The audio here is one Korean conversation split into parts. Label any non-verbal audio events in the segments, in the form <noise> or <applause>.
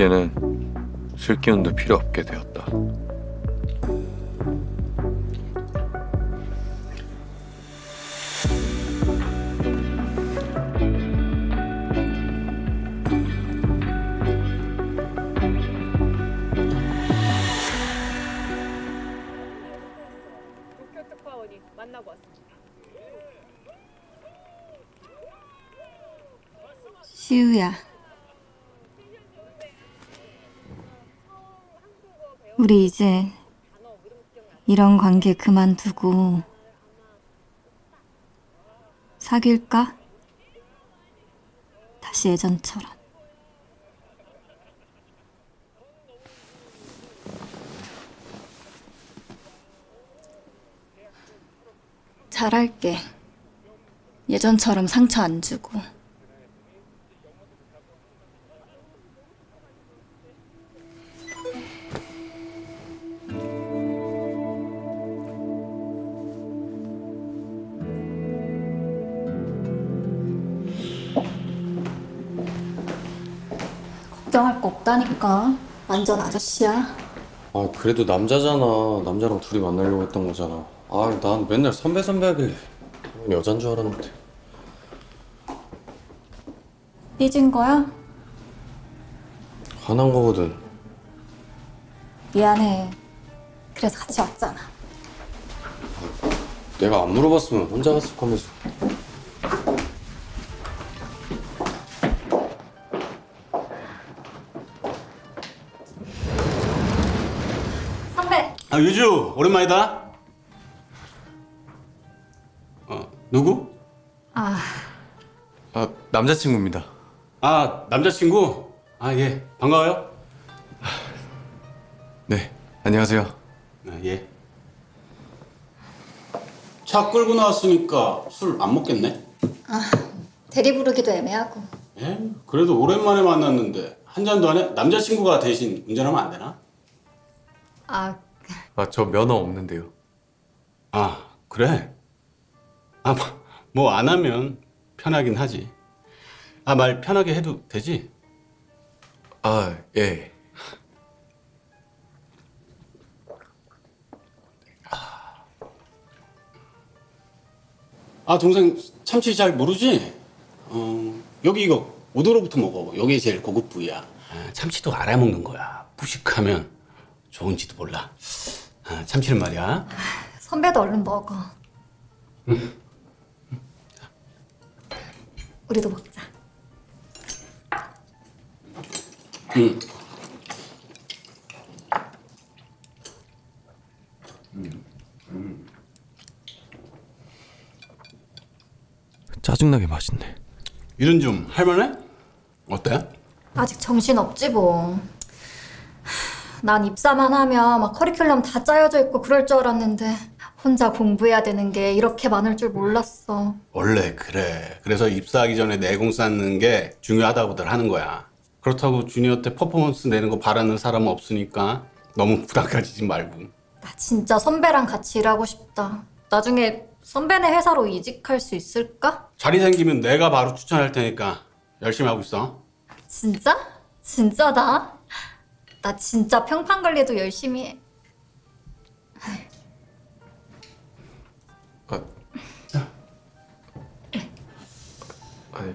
이제는 술 기운도 필요 없게 되었다. 도쿄 특파원이 만나고 왔습니다. 시우야. 우리 이제 이런 관계 그만두고 사귈까? 다시 예전처럼. 잘할게. 예전처럼 상처 안 주고. 걱정할 거 없다니까. 완전 아저씨야. 아 그래도 남자잖아. 남자랑 둘이 만나려고 했던 거잖아. 아 난 맨날 선배 선배 하길래 넌 여잔 줄 알았는데. 삐진 거야? 화난 거거든. 미안해. 그래서 같이 왔잖아. 내가 안 물어봤으면 혼자 갔을 거면서. 아 유주 오랜만이다. 어 누구? 아, 아 남자친구입니다. 아 남자친구. 아 예 반가워요. 네 안녕하세요. 아, 예. 차 끌고 나왔으니까 술 안 먹겠네. 대리 부르기도 애매하고. 예? 그래도 오랜만에 만났는데 한 잔도 안 해? 남자친구가 대신 운전하면 안 되나? 아, 아 저 면허 없는데요. 아 그래? 아 뭐 안 하면 편하긴 하지. 아 말 편하게 해도 되지? 아 예. 아 동생 참치 잘 모르지? 어 여기 이거 오도로부터 먹어. 여기 제일 고급 부위야. 아, 참치도 알아 먹는 거야. 무식하면 좋은지도 몰라. 아, 참치는 말이야. 선배도 얼른 먹어. 우리도 먹자. 응. 짜증나게 맛있네. 일은 좀 할만해? 어때? 아직 정신 없지 뭐. 난 입사만 하면 막 커리큘럼 다 짜여져 있고 그럴 줄 알았는데 혼자 공부해야 되는 게 이렇게 많을 줄 몰랐어. 원래 그래. 그래서 입사하기 전에 내공 쌓는 게 중요하다고들 하는 거야. 그렇다고 주니어 때 퍼포먼스 내는 거 바라는 사람은 없으니까 너무 <laughs> 부담 가지지 말고. 나 진짜 선배랑 같이 일하고 싶다. 나중에 선배네 회사로 이직할 수 있을까? 자리 생기면 내가 바로 추천할 테니까 열심히 하고 있어. 진짜? 진짜다? 나 진짜 평판 관리도 열심히 해. 아, 아니.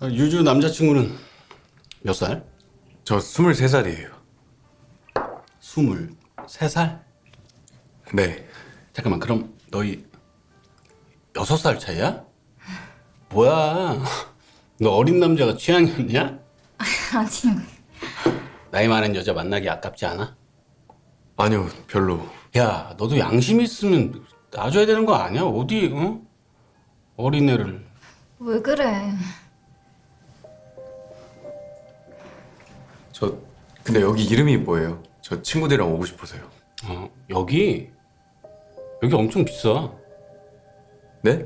아, 유주 남자친구는 몇 살? 저 23살이에요. 스물 세 살? 네. 잠깐만 그럼 너희 여섯 살 차이야? 뭐야? 너 어린 남자가 취향이었냐? <laughs> 아니, 나이 많은 여자 만나기 아깝지 않아? 아니요, 별로. 야, 너도 양심 있으면 놔줘야 되는 거 아니야? 어디, 어? 어린애를. 왜 그래? 저 근데 여기 이름이 뭐예요? 저 친구들이랑 오고 싶어서요. 어, 여기, 여기 엄청 비싸. 네?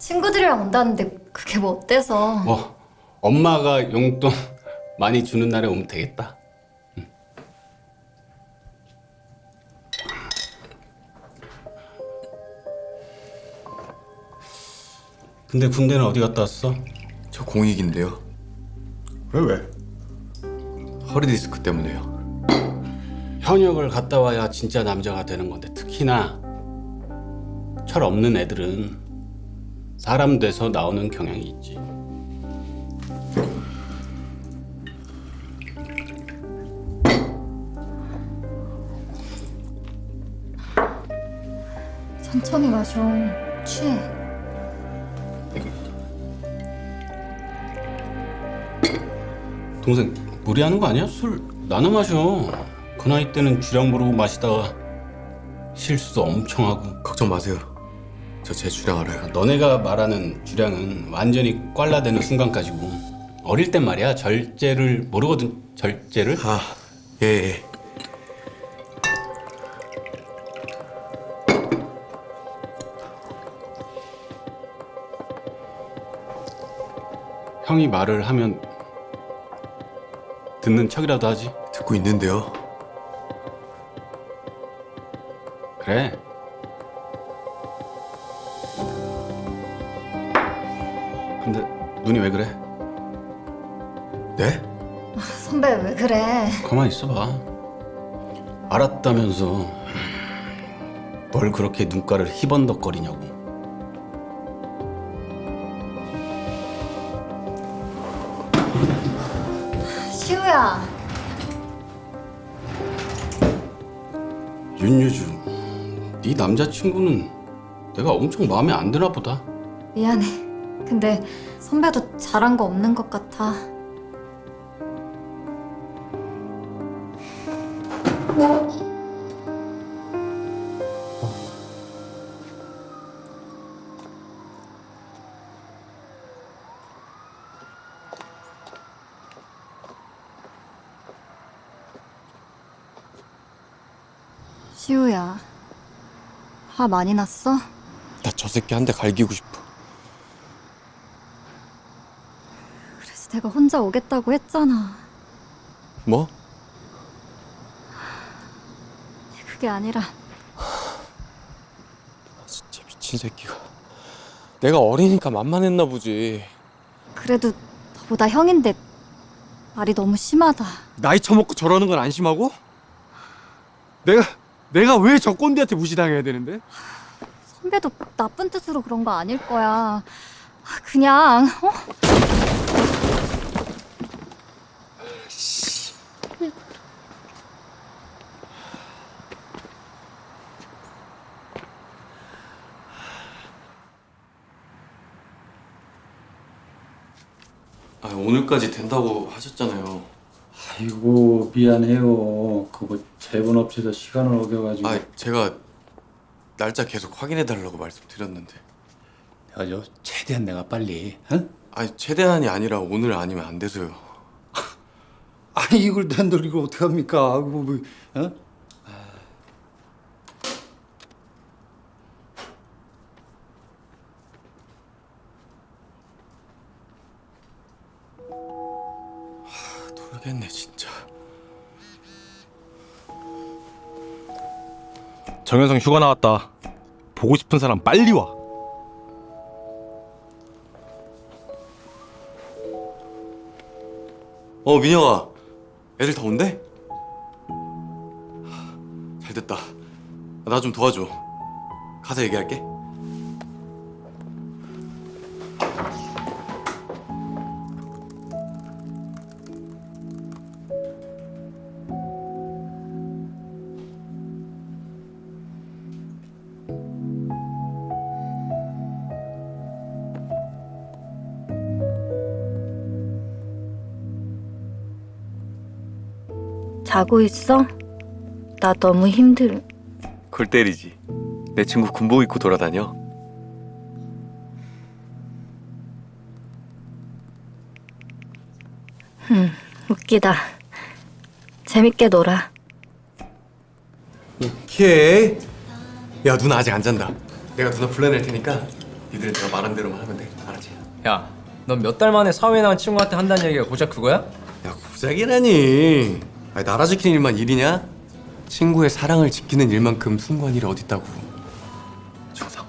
친구들이랑 온다는데 그게 뭐 어때서? 어, 엄마가 용돈 많이 주는 날에 오면 되겠다. 응. 근데 군대는 어디 갔다 왔어? 저 공익인데요. 왜 왜? 허리 디스크 때문에요. 현역을 갔다 와야 진짜 남자가 되는 건데 특히나 철 없는 애들은 사람 돼서 나오는 경향이 있지. 천천히 마셔. 취해. 동생 무리하는 거 아니야? 술 나눠 마셔. 그 나이 때는 주량 모르고 마시다가 실수도 엄청 하고. 걱정 마세요. 저제 주량 알아요. 너네가 말하는 주량은 완전히 꽐라되는 순간까지고 어릴 땐 말이야 절제를 모르거든 절제를. 아, 예, 예. 형이 말을 하면 듣는 척이라도 하지. 듣고 있는데요. 그래. 가만 있어봐. 알았다면서 뭘 그렇게 눈가를 희번덕거리냐고. 시우야. 윤유주, 네 남자친구는 내가 엄청 마음에 안 드나 보다. 미안해. 근데 선배도 잘한 거 없는 것 같아. 시우야. 화 많이 났어? 나 저 새끼 한 대 갈기고 싶어. 그래서 내가 혼자 오겠다고 했잖아. 뭐? 그게 아니라 진짜 미친 새끼가. 내가 어리니까 만만했나 보지. 그래도 너보다 형인데 말이 너무 심하다. 나이 처먹고 저러는 건 안심하고? 내가 내가 왜 저 꼰대한테 무시당해야 되는데? 선배도 나쁜 뜻으로 그런 거 아닐 거야. 아, 그냥 어? 아 오늘까지 된다고 하셨잖아요. 아이고 미안해요. 그거 재본 업체에서 시간을 어겨가지고 아 제가 날짜 계속 확인해 달라고 말씀드렸는데. 내가 저 최대한 내가 빨리 응? 아니 최대한이 아니라 오늘 아니면 안 돼서요. <laughs> 아니 이걸 단돌리고 어떡합니까? 아이고 뭐, 어? 정현성 휴가 나왔다. 보고 싶은 사람 빨리 와. 어 민영아, 애들 다 온대? 잘 됐다. 나 좀 도와줘. 가서 얘기할게. 자고 있어? 나 너무 힘들. 골 때리지. 내 친구 군복 입고 돌아다녀. 웃기다. 재밌게 놀아. 오케이. 야 누나 아직 안 잔다. 내가 누나 불러낼 테니까 니들은 내가 말한 대로만 하면 돼. 알았지? 야, 넌 몇 달 만에 사회에 나온 친구한테 한다는 얘기가 고작 그거야? 야 고작이라니. 아니 나라 지키는 일만 일이냐? 친구의 사랑을 지키는 일만큼 숭고한 일이 어딨다고. 충성.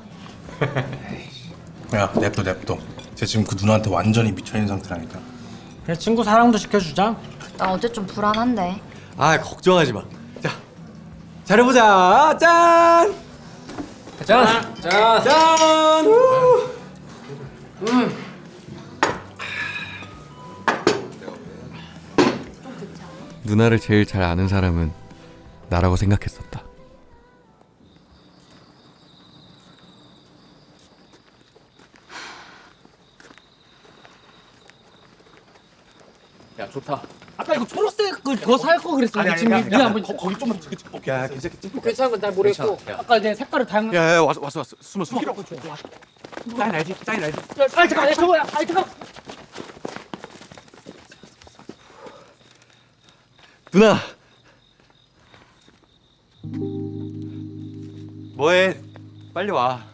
<laughs> 야 냅둬 냅둬 쟤 지금 그 누나한테 완전히 미쳐있는 상태라니까 그냥 친구 사랑도 시켜주자. 나 어제 좀 불안한데. 아 걱정하지 마. 자 잘해보자. 짠. 짠! 짠! 짠. 누나를 제일 잘 아는 사람은 나라고 생각했었다. 야 좋다. 아까 이거 초록색 그 그거 살 거 그랬어. 지금 이 한번 거기 좀야 괜찮 괜찮은 건잘 모르겠고. 아까 이제 색깔을 다양한. 야, 야 왔어 왔어 왔어 숨어 숨어. 짜인 알지? 짜인 알지? 아 잠깐, 야 저거야. 아 잠깐. 누나. 뭐해? 빨리 와.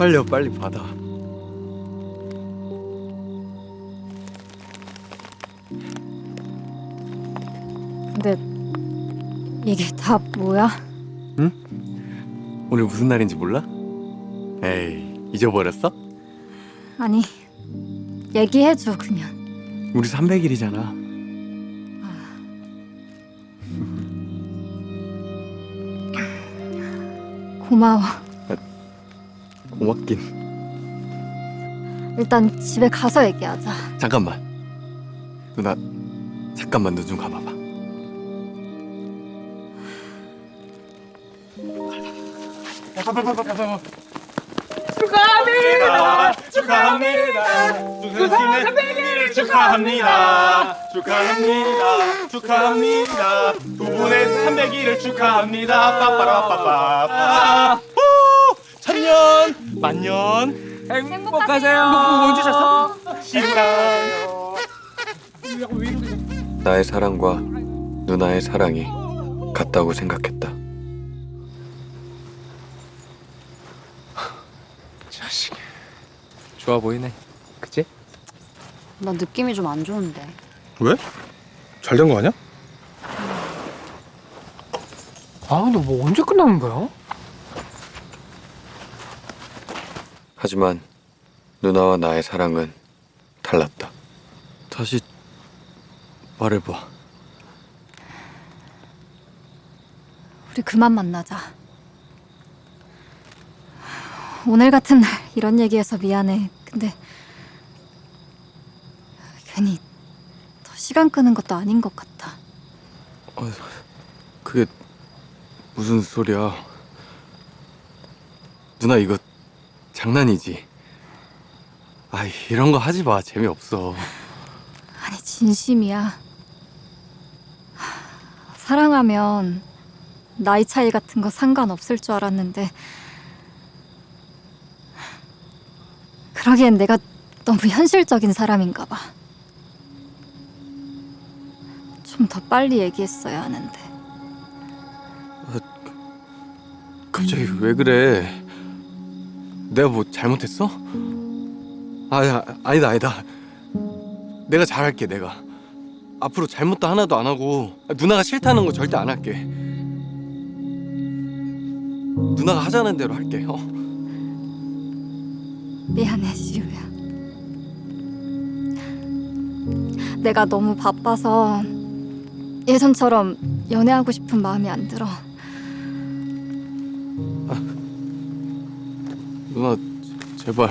쪽팔려 빨리 받아. 근데 이게 다 뭐야? 오늘 무슨 날인지 몰라? 에이 잊어버렸어? 아니 얘기해줘 그냥. 우리 300일이잖아. 고마워. 고맙긴. 일단 집에 가서 얘기하자. 잠깐만. 누나 잠깐만 눈 좀 감아봐. 축하합니다 축하합니다 축하합니다 축하합니다 두 분의 300일을 축하합니다 빠빠라빠빠빠 천년 만년 행복하세요. 언제 잤어? 시루라요 나의 사랑과 누나의 사랑이 같다고 생각했다. 좋아 보이네. 그치? 나 느낌이 좀 안 좋은데. 왜? 잘 된 거 아니야? 아 근데 뭐 언제 끝나는 거야? 하지만 누나와 나의 사랑은 달랐다. 다시 말해봐. 우리 그만 만나자. 오늘 같은 날 이런 얘기해서 미안해. 근데 괜히 더 시간 끄는 것도 아닌 것 같아. 어, 그게 무슨 소리야? 누나 이거 장난이지? 아 이런 거 하지 마 재미없어. 아니 진심이야. 하, 사랑하면 나이 차이 같은 거 상관없을 줄 알았는데 그러기엔 내가 너무 현실적인 사람인가 봐. 좀 더 빨리 얘기했어야 하는데. 갑자기 왜 그래? 내가 뭐 잘못했어? 아야 아니다 아니다. 내가 잘할게 내가. 앞으로 잘못도 하나도 안 하고 누나가 싫다는 거 절대 안 할게. 누나가 하자는 대로 할게. 어? 미안해, 시우야. 내가 너무 바빠서 예전처럼 연애하고 싶은 마음이 안 들어. 누나 제발.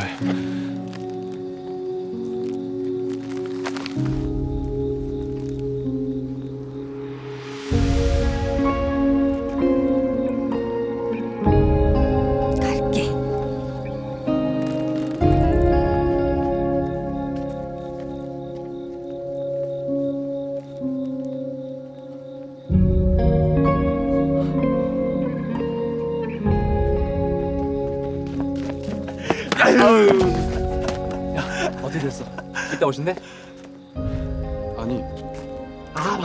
어떻게 됐어?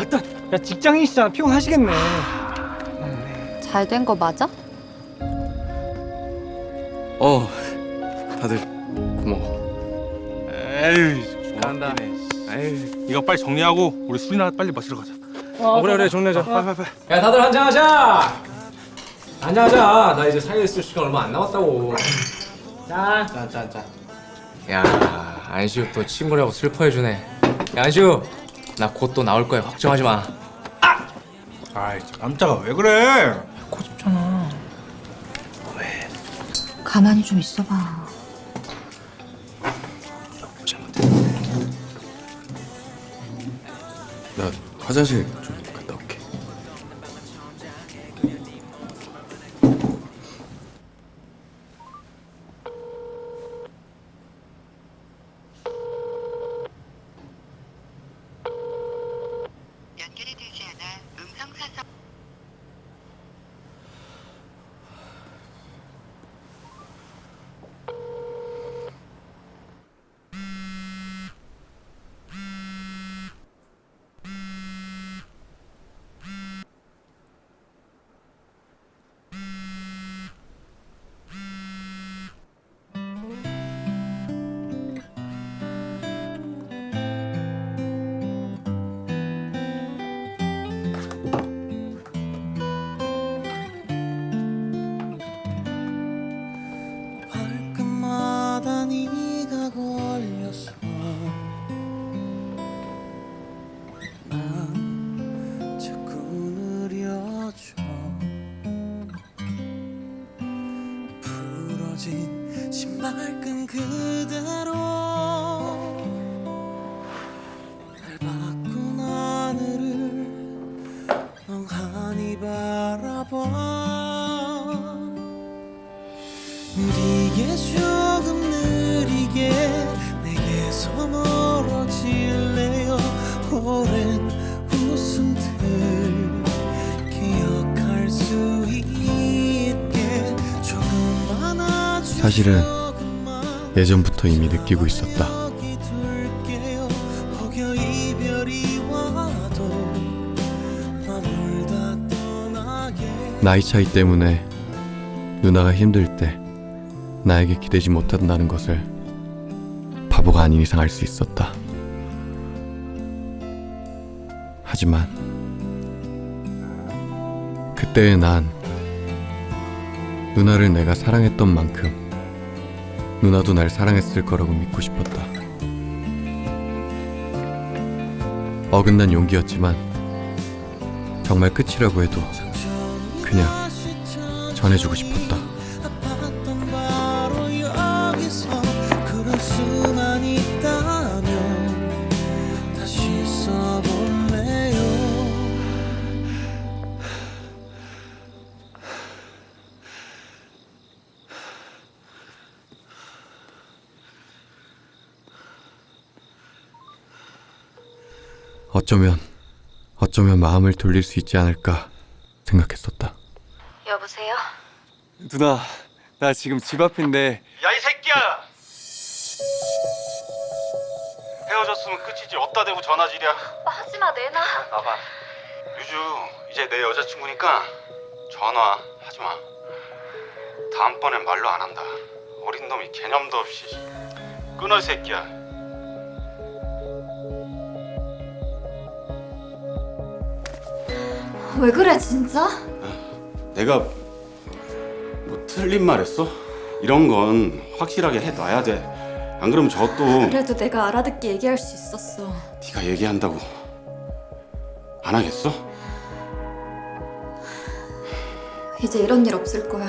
이따 오신대? 야 직장인이시잖아. 피곤하시겠네. 잘 된 거 맞아? 어 다들 고마워. 에이 축하한다. 에이 이거 빨리 정리하고 우리 술이나 빨리 마시러 가자. 어, 그래 그래. 정리하자. 빨리 빨리 빨리. 야 다들 한잔하자. 한잔하자. 나 이제 사회 있을 시간 얼마 안 남았다고. 짠짠짠짠 야 안시우 또 친구라고 슬퍼해주네. 야 안시우 나 곧 또 나올 거야. 걱정하지 마. 아이 저 남자가 왜 그래? 가만히 좀 있어봐. 나 화장실 좀 느리게 조금 느리게 내게서 멀어질래요? 오랜 웃음들 기억할 수 있게 조금만 아주 사실은 예전부터 이미 느끼고 있었다. 나이 차이 때문에 누나가 힘들 때 나에게 기대지 못한다는 것을 바보가 아닌 이상 알 수 있었다. 하지만 그때의 난 누나를 내가 사랑했던 만큼 누나도 날 사랑했을 거라고 믿고 싶었다. 어긋난 용기였지만 정말 끝이라고 해도 그냥 전해주고 싶었다. 어쩌면 어쩌면 마음을 돌릴 수 있지 않을까 생각했었다. 여보세요? 누나 나 지금 집 앞인데 야 이 새끼야! 헤어졌으면 끝이지 어디다 대고 전화질이야 하지마 내놔. 나봐 유주 이제 내 여자친구니까 전화 하지마 다음번엔 말로 안 한다 어린 놈이 개념도 없이 끊어 이 새끼야 왜 그래 진짜? 내가 뭐 틀린 말 했어? 이런 건 확실하게 해놔야 돼 안 그러면 저또 그래도 내가 알아듣게 얘기할 수 있었어. 네가 얘기한다고 안 하겠어? 이제 이런 일 없을 거야.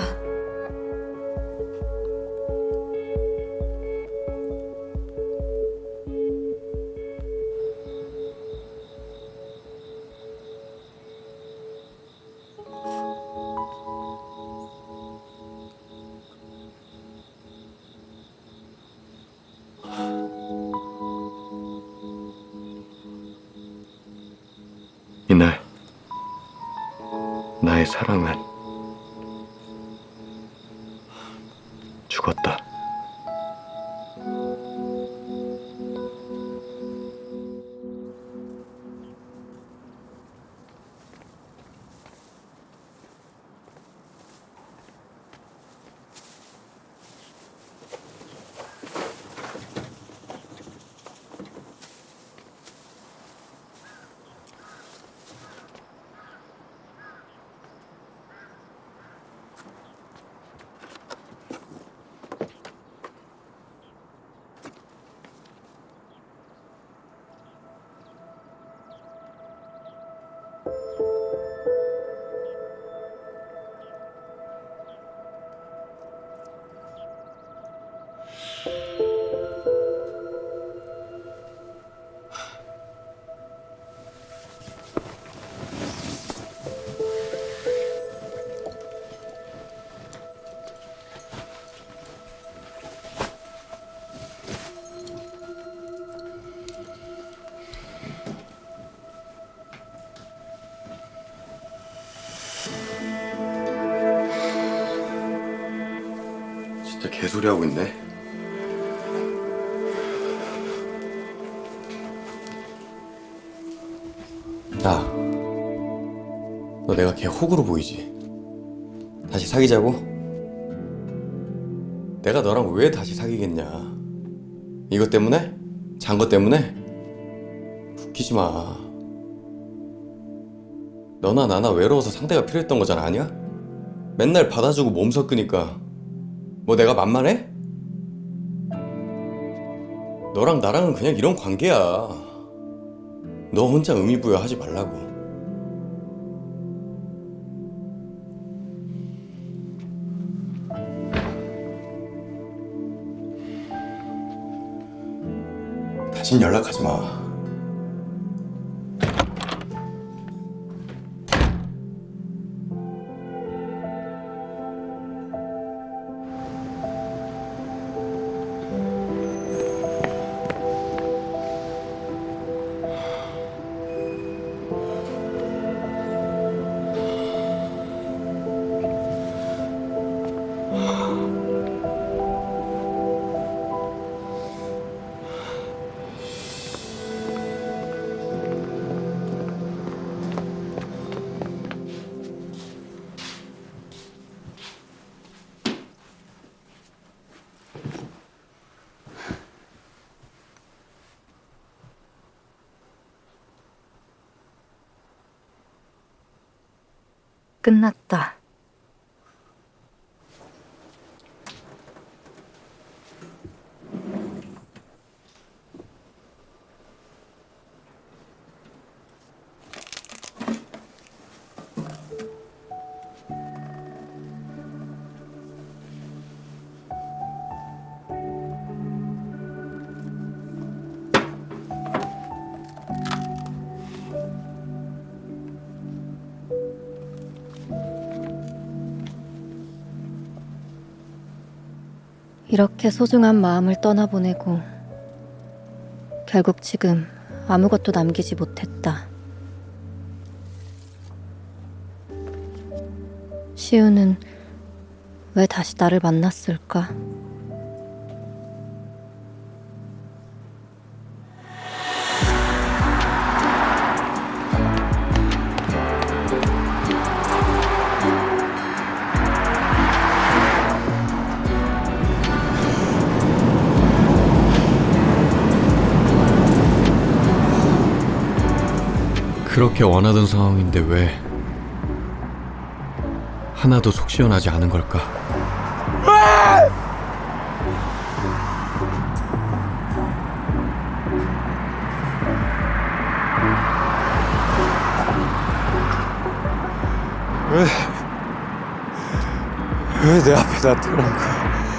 사랑은 죽었다. 개소리 하고 있네. 야, 너 내가 걔 호구로 보이지? 다시 사귀자고? 내가 너랑 왜 다시 사귀겠냐? 이것 때문에? 잔것 때문에? 웃기지 마. 너나 나나 외로워서 상대가 필요했던 거잖아, 아니야? 맨날 받아주고 몸 섞으니까 뭐 내가 만만해? 너랑 나랑은 그냥 이런 관계야. 너 혼자 의미부여 하지 말라고. 다신 연락하지 마. 끝났다. 이렇게 소중한 마음을 떠나보내고 결국 지금 아무것도 남기지 못했다. 시우는 왜 다시 나를 만났을까? 그렇게 원하던 상황인데 왜 하나도 속 시원하지 않은 걸까? 왜내 앞에 나타난 거야?